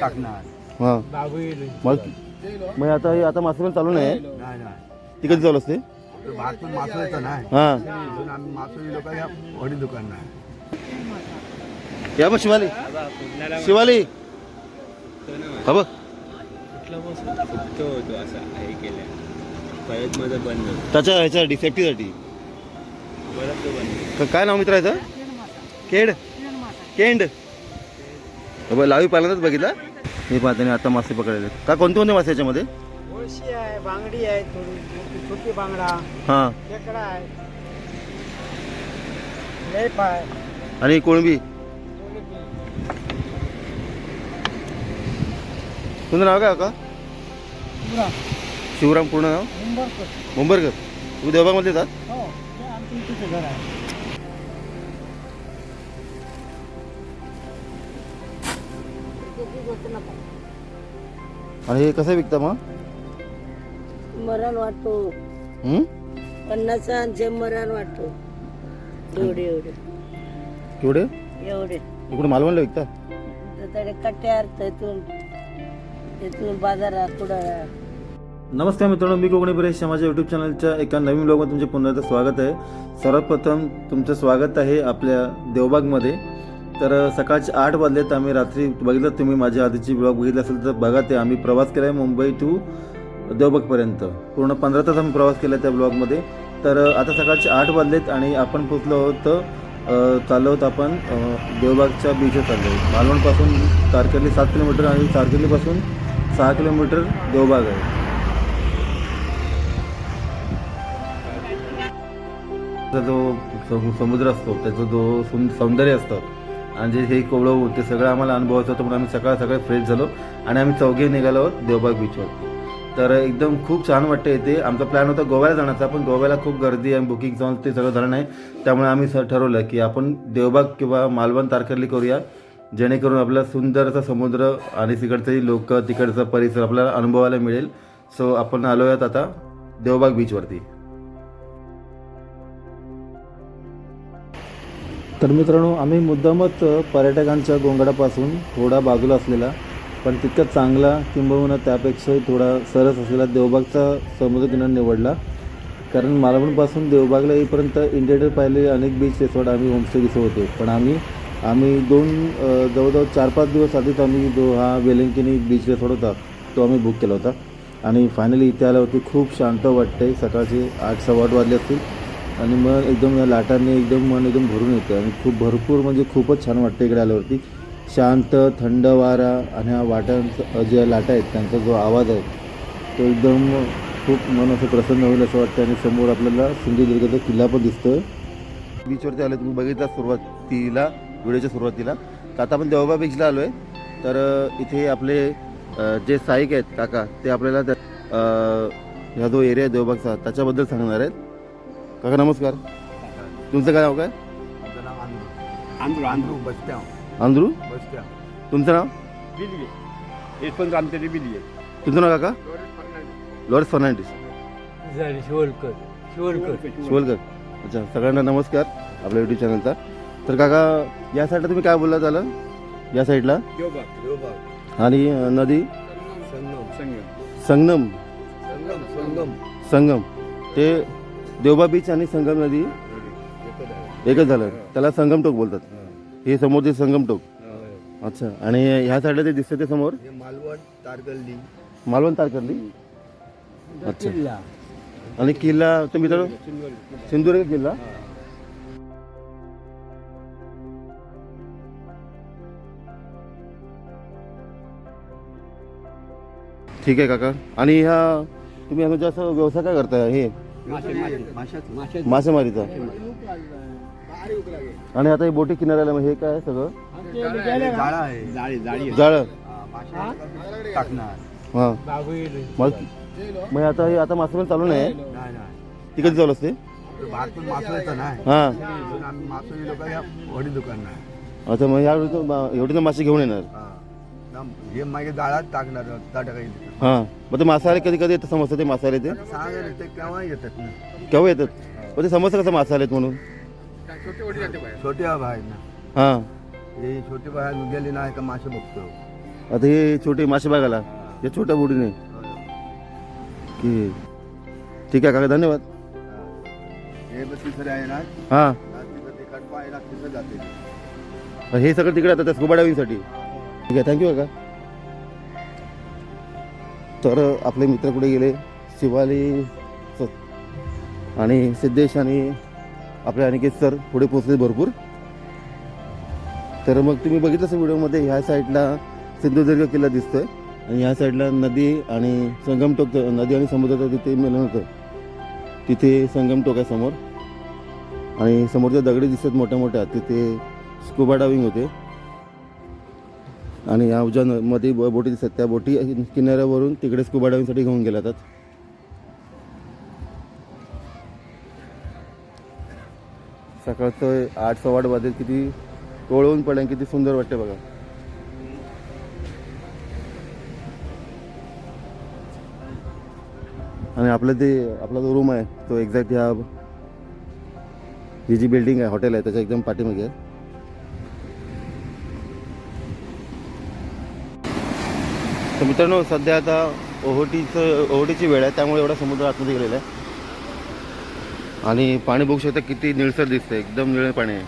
टाकणार. हां. मग? मग आता हे आता मासे पण चालू नाही? आहे? नाही. नाही ती कधी चालू असते? तो भात पण मासळीचा नाही. हां. म्हणून आम्ही मासळी लोक या वडी दुकान नाही या मग शिवाली. शिवाली. हा बघ. तो होतो असा हे केलं परत माझं बंद त्याच्या ह्याच्यासाठी सेफ्टीसाठी परत तो बंद. क- काय नाव मित्राचं केड. केंड. बघ लावी पहिल्यांदाच बघितला? मी पाहताने आता मासे पकडले का कोणते कोणते मासे याच्यामध्ये? कोळशी आहे बांगडी आहे थोडी छोटी- बांगडा. हां. खेकडा आहे. लेप आहे. आणि कोळंबी? कोलंबी. तुमचं नाव काय का पुरा. शिवराम पूर्ण नाव? उंबरकर. मुंबरकर. तुम्ही देवबागमध्ये येतात हो ते आमच्या इथेच घर आहे. आणि हे कसं विकता मग? मरण वाटतो हं? पन्नास आणि मरण वाटतो एवढे एवढे. केवढे एवढे. इकडे मालवणला विकता? त्याकडे कट्ट्यार तेथून तेथून बाजारात कुठं नमस्कार मित्रांनो मी कोकणी परेश माझ्या यूट्यूब चॅनलच्या एका नवीन ब्लॉगमध्ये तुमचे पुन्हा एकदा स्वागत आहे. सर्वप्रथम तुमचं स्वागत आहे आपल्या देवबागमध्ये. तर सकाळचे आठ वाजलेत आम्ही रात्री बघितलं तुम्ही माझ्या आधीची ब्लॉग बघितला असेल तर बघा ते. आम्ही प्रवास केला आहे मुंबई टू देवबागपर्यंत पूर्ण पंधरा तास आम्ही प्रवास केला त्या ब्लॉगमध्ये. तर आता सकाळचे आठ वाजलेत आणि आपण पोचलो आहोत चाललो आहोत आपण देवबागच्या बीचवर चाललो आहोत. मालवणपासून तारकर्ली सात किलोमीटर आणि तारकर्लीपासून सहा किलोमीटर देवबाग आहे. त्याचा जो समुद्र असतो त्याचा जो सौंदर्य असतं आणि जे हे कोवळं ऊन ते सगळं आम्हाला अनुभवायचं होतं म्हणून आम्ही सकाळ सकाळी फ्रेश झालो आणि आम्ही चौघे निघालो आहोत देवबाग बीचवर तर एकदम खूप छान वाटतं इथे आमचा प्लॅन होता गोव्याला जाण्याचा पण गोव्याला खूप गर्दी आहे बुकिंग जाऊन ते सगळं झालं नाही. त्यामुळे आम्ही स ठरवलं की आपण देवबाग किंवा मालवण तारकर्ली करूया. जेणेकरून आपला सुंदर समुद्र आणि तिकडचे लोक तिकडचा परिसर आपल्याला अनुभवायला मिळेल. सो आपण आलो आहोत आता देवबाग बीचवरती तर मित्रांनो आम्ही मुद्दामच पर्यटकांच्या गोंगडापासून थोडा बाजूला असलेला पण तितका चांगला किंबहुना त्यापेक्षाही थोडा सरस असलेला देवबागचा समुद्रकिनारा निवडला. कारण मालवणपासून देवबागला येईपर्यंत इंडियाडर पाहिले अनेक बीच रिसॉर्ट आम्ही होमस्टे दिसत होते. पण आम्ही आम्ही दोन जवळजवळ चार पाच दिवस आधीच आम्ही जो हा वेलंकिनी बीच रिसॉर्ट होता तो आम्ही बुक केला होता. आणि फायनली इथे आल्यावरती खूप शांत वाटते सकाळचे आठ सव्वा आठ वाजले असतील. आणि मन एकदम या लाटांनी एकदम मन एकदम भरून येतं आणि खूप भरपूर म्हणजे खूपच छान वाटतं इकडे आल्यावरती. शांत थंड वारा आणि हा वाटांचा ज्या लाटा आहेत त्यांचा जो आवाज आहे तो एकदम खूप मन असं प्रसन्न होईल असं वाटतं आणि समोर आपल्याला सिंधुदुर्गाचा किल्ला पण दिसतो आहे बीचवरती आलं तुम्ही बघितला सुरुवातीला व्हिडिओच्या सुरुवातीला. तर आता आपण देवबा बीचला आलो आहे तर इथे आपले जे साईक आहेत काका ते आपल्याला ह्या जो एरिया आहे देवबागचा त्याच्याबद्दल सांगणार आहेत. काका नमस्कार. तुमचं काय नाव काय? आंध्रू. आंध्रू आंध्रू बसत्या आंध्रू? बसत्या तुमचं नाव? बिलिये यशवंत रामचंद्र बिलिये तुमचं नाव काका? लॉरेन्स फर्नांडिस. शिवलकर शिवलकर. शिवलकर. अच्छा सगळ्यांना नमस्कार आपल्या युट्यूब चॅनलचा तर काका या साईडला तुम्ही काय बोलला झालं? या साईडला आणि नदी? संगम संगम. संगम. संगम संगम. संगम. ते देवबा बीच आणि संगम नदी एकच झालं. त्याला संगम टोक बोलतात. हे समोर ते संगम टोक. अच्छा. आणि ह्या साईडला ते दिसतं ते समोर? मालवण तारकल्ली मालवण तारकर्ली? अच्छा. आणि किल्ला तर मित्रांनो सिंधुदुर्ग किल्ला? ठीक आहे काका. आणि ह्या तुम्ही म्हणजे असं व्यवसाय काय करताय? हे? मासेमारीचा आणि आता हे बोटी किनाऱ्याला मग हे काय सगळं? जाळा. हां. मग मग आता हे आता मासे पण चालू नाही? ती कधी चालू असते? हां. अच्छा मग ह्या एवढी तर मासे घेऊन येणार. हा. हे मागे जाळात टाकणार येते हां. मग ते मासाले कधी कधी येतं समजतं ते मासाले ते? सांगा ते केव्हा येतात ना. केव्हा येतात? मग ते समजतं कसं मासा आलेत म्हणून? छोटे बाहेर ना. हां. हे छोटे बाहेर गेले नाही का मासे बघतो. आता हे छोटे मासे बघायला. हे. छोट्या बोटीने की ठीक आहे काका धन्यवाद. हे बस तिसरे आहे ना. हां. ते कडपा आहे जाते. हे सगळं तिकडे आता त्या स्कुबा डायव्हिंगसाठी ठीक आहे थँक्यू काका. तर आपले मित्र कुठे गेले? शिवाली आणि सिद्धेश आणि आपले अनिकेत सर पुढे पोचले भरपूर. तर मग तुम्ही बघितलं व्हिडिओमध्ये ह्या साईडला सिंधुदुर्ग किल्ला दिसतोय आणि ह्या साईडला नदी आणि संगमटोक नदी आणि समुद्राचं तिथे मिलन होतं. तिथे संगमटोक आहे समोर आणि समोरच्या दगडी दिसत मोठ्या मोठ्या तिथे स्कुबा डायविंग होते. आणि या ज्या न- मध्ये ब- बोटी दिसतात त्या बोटी किनाऱ्यावरून तिकडे स्कुबा डायविंगसाठी घेऊन गेल्या जातात सकाळचं आठ सव्वा आठ वाजेल किती कोळवून पडेल किती सुंदर वाटते बघा. आणि आपलं ते आपला जो रूम आहे तो एक्झॅक्ट ह्या ही जी बिल्डिंग आहे हॉटेल आहे त्याच्या एकदम पाठीमागे आहे. तर मित्रांनो सध्या आता ओहोटीचं ओहोटीची वेळ आहे त्यामुळे एवढा समुद्र आतमध्ये गेलेला आहे. आणि पाणी बघू शकता किती निळसर दिसतं एकदम निळे पाणी आहे.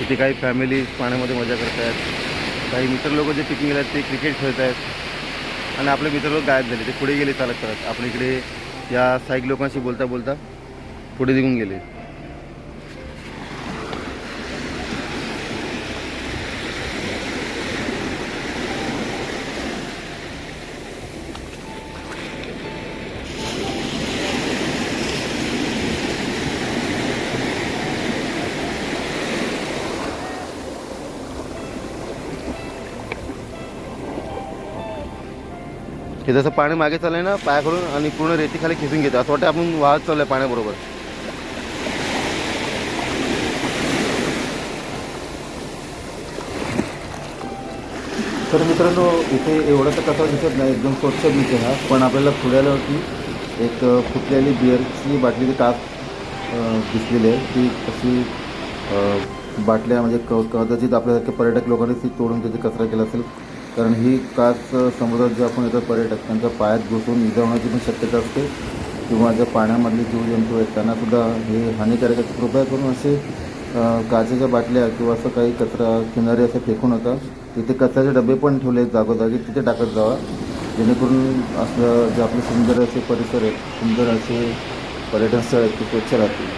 तिथे काही फॅमिली पाण्यामध्ये मजा करत आहेत काही मित्र लोक जे पिकनिक आहेत ते क्रिकेट खेळत आहेत आणि आपले मित्र लोक गायब झाले ते पुढे गेले चालत चालत. आपल्या इकडे या साईक लोकांशी बोलता बोलता पुढे निघून गेले. हे जसं पाणी मागे चाललंय ना पायाकडून आणि पूर्ण रेतीखाली खेचून असं वाटतं आपण वाहत चाललोय पाण्याबरोबर. तर मित्रांनो इथे एवढं तर कचरा दिसत नाही एकदम स्वच्छ बीच आहे हा. पण आपल्याला पुढ्यावरती एक फुटलेली बिअरची बाटलीची टाक दिसलेली आहे. ती कशी बाटल्या म्हणजे क कदाचित आपल्यासारख्या पर्यटक लोकांनी ती तोडून त्याची कचरा केला असेल कारण ही काच समुद्रात जे आपण येतो पर्यटक त्यांच्या पायात घुसून इजा होण्याची पण शक्यता असते. किंवा ज्या पाण्यामधले जीवजंतू आहेत त्यांनासुद्धा हे हानिकारक आहे. कृपया करून असे काचेच्या बाटल्या किंवा असं काही कचरा किनारी असं फेकू नका. तिथे कचऱ्याचे डबे पण ठेवले आहेत जागोजागी तिथे टाकत जावा. जेणेकरून असं जे आपले सुंदर असे परिसर आहेत सुंदर असे पर्यटन स्थळ आहेत ते स्वच्छ राहतील.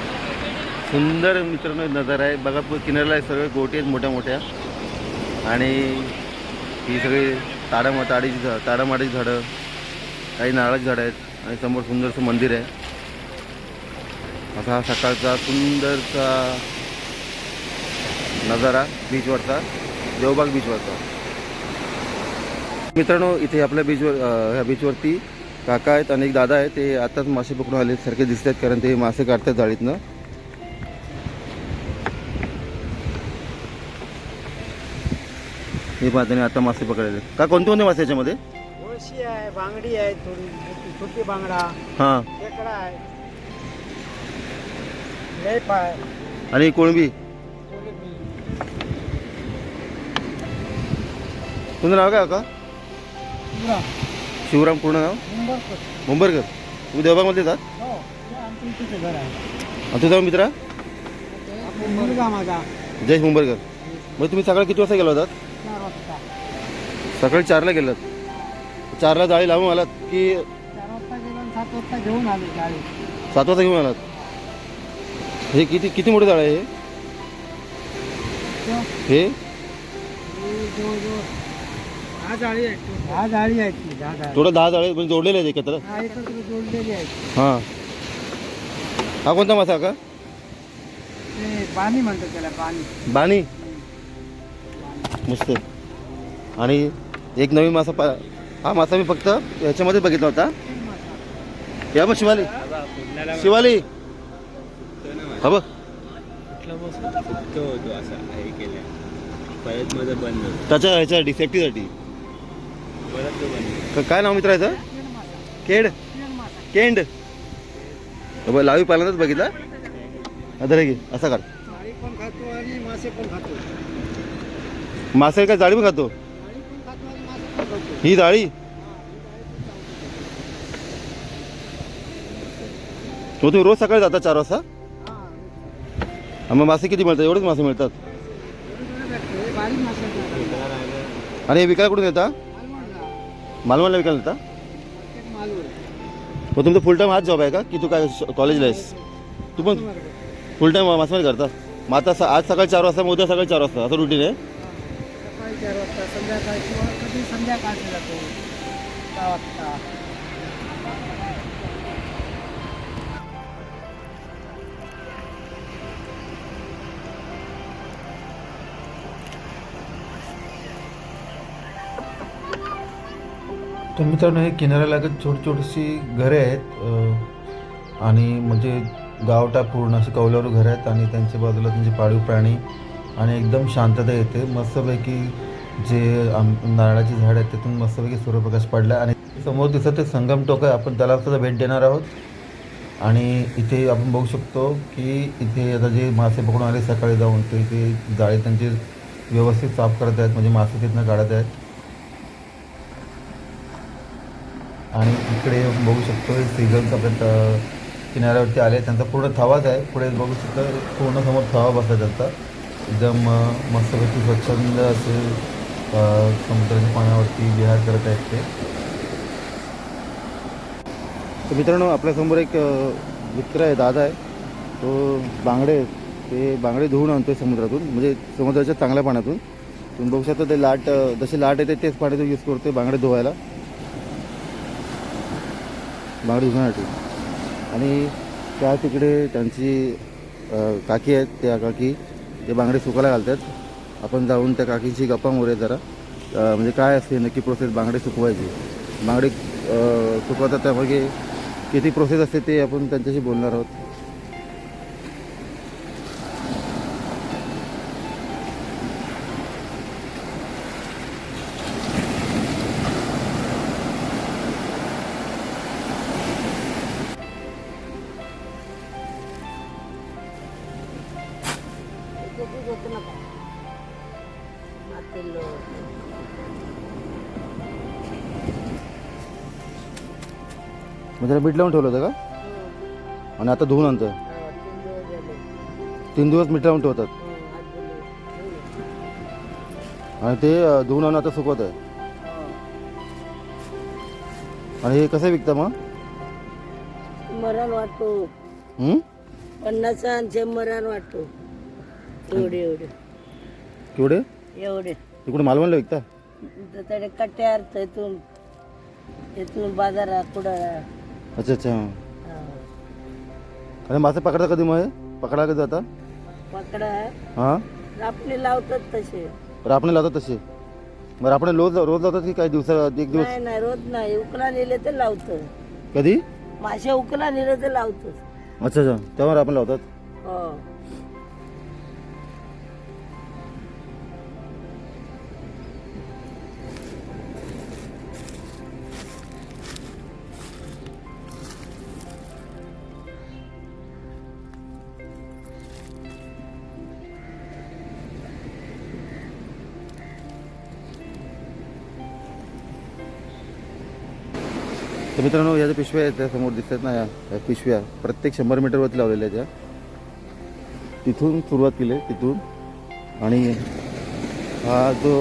सुंदर मित्रांनो नजर आहे. बघा किनाऱ्याला आहे सगळे गोटी आहेत मोठ्या मोठ्या आणि ही सगळी ताडामा ताडीची झाड ताडामाडीची झाडं काही नारळाची झाडं आहेत आणि समोर सुंदरसं मंदिर आहे. असा हा सकाळचा सुंदरसा नजारा बीचवरचा देवबाग बीचवरचा मित्रांनो इथे आपल्या बीचवर ह्या बीचवरती काका आहेत आणि एक दादा आहे ते आताच मासे पकडून आले सारखे दिसत आहेत कारण ते मासे काढतात जाळीतनं. हे पाहता त्याने आता मासे पकडले का कोणते कोणते मासे याच्यामध्ये? वळशी आहे बांगडी आहे थोडी मोठी छोटी बांगडा हां. खेकडा आहे. लेप आहे. आणि कोळंबी? कोलंबी तुमचं नाव काय का पुरा शिवराम पूर्ण नाव? मुंबरकर. मुंबरकर. तुम्ही देवबागमध्ये येतात हो हे आमच्या इथेच घर आहे. आणि तुझा मित्र? आपला मुलगा माझा. जयेश मुंबरकर. मग तुम्ही सकाळी किती वाजता गेला होतात सकाळी चारला गेलात. चारला जाळी लावून आलात की चार वाजता गेलो आणि सात वाजता घेऊन आले सात वाजता घेऊन आलात? हे किती किती मोठे जाळ आहे हे? हे? जवळजवळ दहा जाळी आहेत. दहा जाळी आहेत ती दहा जाळी थोडं दहा जाळे म्हणजे जोडलेले आहेत एकत्र. हा एकत्र जोडलेली आहेत. हां. हा कोणता मासा का? ते पाणी म्हणतात त्याला पाणी. बाणी? मस्त. आणि? एक नवीन मासा पा हा मासा मी फक्त याच्यामध्ये बघितला होता. या बघ शिवाली. शिवाली. हा बघ. त्याच्या ह्याच्यासाठी सेफ्टीसाठी काय नाव मित्राचं केड. केंड. बघ, लावी पालनातच बघितला? अरे घे असा काढ. मासे काय जाळी पण खातो? ही जाळी मग तुम्ही रोज सकाळी जाता चार वाजता? मग मासे किती मिळतात? एवढेच मासे मिळतात. आणि हे विकायला कुठून येता? मालवणला विकायला येता मग तुमचं फुल टाईम हाच जॉब आहे का? की तू काय कॉलेजला आहेस? तू पण फुल टाईम मासेमारी करता? मग आता आज सकाळी चार वाजता मग उद्या सकाळी चार वाजता. असं रुटीन आहे? सकाळी चार संध्याकाळचे जातो. सहा वाजता तर मित्रांनो हे किनाऱ्यालागत छोटी छोटीशी घरे आहेत. आणि म्हणजे गावटा पूर्ण अशी कौलारू घरं आहेत आणि त्यांच्या बाजूला त्यांचे पाळीव प्राणी आणि एकदम शांतता येते. मस्तपैकी जे आम नारळाची झाड आहेत तिथून मस्तपैकी सूर्यप्रकाश पडला आणि समोर दिसत ते संगम टोक आहे. आपण त्याला सुद्धा भेट देणार आहोत. आणि इथे आपण बघू शकतो की इथे आता जे मासे पकडून आले सकाळी जाऊन ते इथे जाळे त्यांचे व्यवस्थित साफ करत आहेत म्हणजे मासे तिथनं काढत आहेत. आणि इकडे बघू शकतो हे सीगल्स आपल्या किनाऱ्यावरती आले त्यांचा पूर्ण थावाच आहे. पुढे बघू शकतो पूर्ण समोर थावा बसला त्यांचा. एकदम मस्तपैकी स्वच्छंद असे समुद्राच्या पाण्यावरती विहार करत आहेत ते. मित्रांनो आपल्यासमोर एक मित्र आहे दादा आहे. तो बांगडे ते बांगडे धुवून आणतो समुद्रातून म्हणजे समुद्राच्या चांगल्या पाण्यातून. तुम्ही बघू शकता ते लाट जसे लाट येते तेच पाणी तो यूज करतो बांगडे धुवायला. बांगडे धुण्यासाठी. आणि त्या तिकडे त्यांची काकी आहेत त्या काकी ते बांगडे सुकायला घालतात. आपण जाऊन त्या काकींशी गप्पा मोरे जरा. म्हणजे काय असते नक्की प्रोसेस बांगडे सुकवायची. बांगडे सुकवतात त्यामागे किती प्रोसेस असते ते आपण त्यांच्याशी बोलणार आहोत. मग त्याला मीठ लावून ठेवलं होतं का? आणि आता धुवून आणतं तीन दिवस झाले. तीन दिवस मीठ लावून ठेवतात. हं. आणि ते अ, धुवून आणून आता सुकवत आहे हो. आणि हे कसं विकतं मग? मरण वाटतो. हं? पन्नास आणि शंभरान वाटतो. एवढे एवढे. केवढे? एवढे. तिकडे मालवणला विकता? तर त्याने कट्ट्यार इथून. इथून बाजारात कुठं अच्छा अच्छा. आणि मासे पकडता कधी मग? पकडायला कधी जाता पकडा. हां? आपले लावतात तसे. तर आपण लावतात तसे? बरं आपण रोज रोज लावतात की काही दिवसा एक दिवस? नाही नाही रोज नाही. उकला नेले तर लावतं. कधी? मासे उकला नेले तर लावतं अच्छा अच्छा. त्यावर आपण लावतात. हो. तर मित्रांनो या ज्या पिशव्या आहेत त्या समोर दिसतात ना या पिशव्या. प्रत्येक शंभर मीटरवरती लावलेल्या आहेत त्या तिथून सुरुवात केली आहे तिथून. आणि हा जो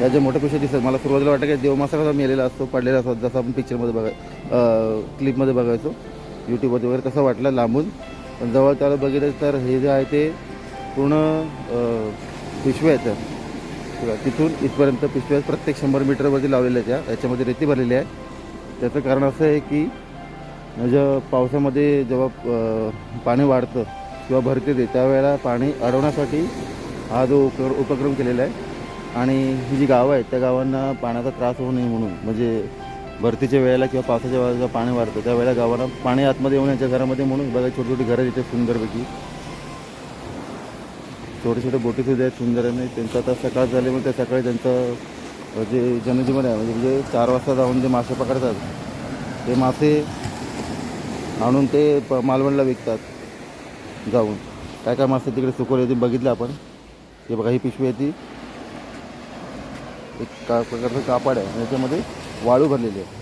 या ज्या मोठ्या पिशव्या दिसतात मला सुरुवातीला वाटतं की देवमासा कसा मेलेला असतो पडलेला असतो जसं आपण पिक्चरमध्ये बघाय क्लिपमध्ये बघायचो यूट्यूबवरती वगैरे तसं वाटलं लांबून. पण जवळ त्याला बघितलं तर हे जे आहे ते पूर्ण पिशव्या आहेत तिथून इथपर्यंत पिशव्या प्रत्येक शंभर मीटरवरती लावलेल्या आहेत त्या याच्यामध्ये रेती भरलेली आहे. त्याचं कारण असं आहे की म्हणजे पावसामध्ये जेव्हा पाणी वाढतं किंवा भरते ते त्यावेळेला पाणी अडवण्यासाठी हा जो उप उपक्रम केलेला आहे. आणि ही जी गावं आहेत त्या गावांना पाण्याचा त्रास होऊ नये म्हणून म्हणजे भरतीच्या वेळेला किंवा पावसाच्या वेळेला पाणी वाढतं त्यावेळेला गावांना पाणी आतमध्ये येऊन यांच्या घरामध्ये म्हणून बघा छोटी छोटी घरं तिथे सुंदरपैकी. छोटे छोटे बोटी सुद्धा आहेत सुंदर आणि त्यांचं आता सकाळ झाली मग त्या सकाळी त्यांचं जे जनजीवन आहे. म्हणजे म्हणजे चार वाजता जाऊन जे मासे पकडतात ते मासे आणून ते प मालवणला विकतात जाऊन. काय काय मासे तिकडे सुकवले ते बघितलं आपण. हे बघा ही पिशवी आहे ती. एक का प्रकारचं कापड आहे. आणि याच्यामध्ये वाळू भरलेली आहे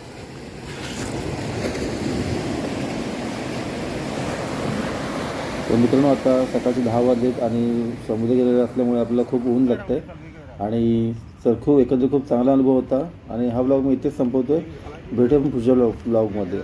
तर मित्रांनो आता सकाळचे दहा वाजलेत आणि समुद्र गेलेला असल्यामुळे आपल्याला खूप ऊन लागतं आहे आणि सर खूप एकंदर खूप चांगला अनुभव होता आणि हा ब्लॉग मी इथेच संपवतो आहे भेटू पुढच्या ब्लॉग ब्लॉगमध्ये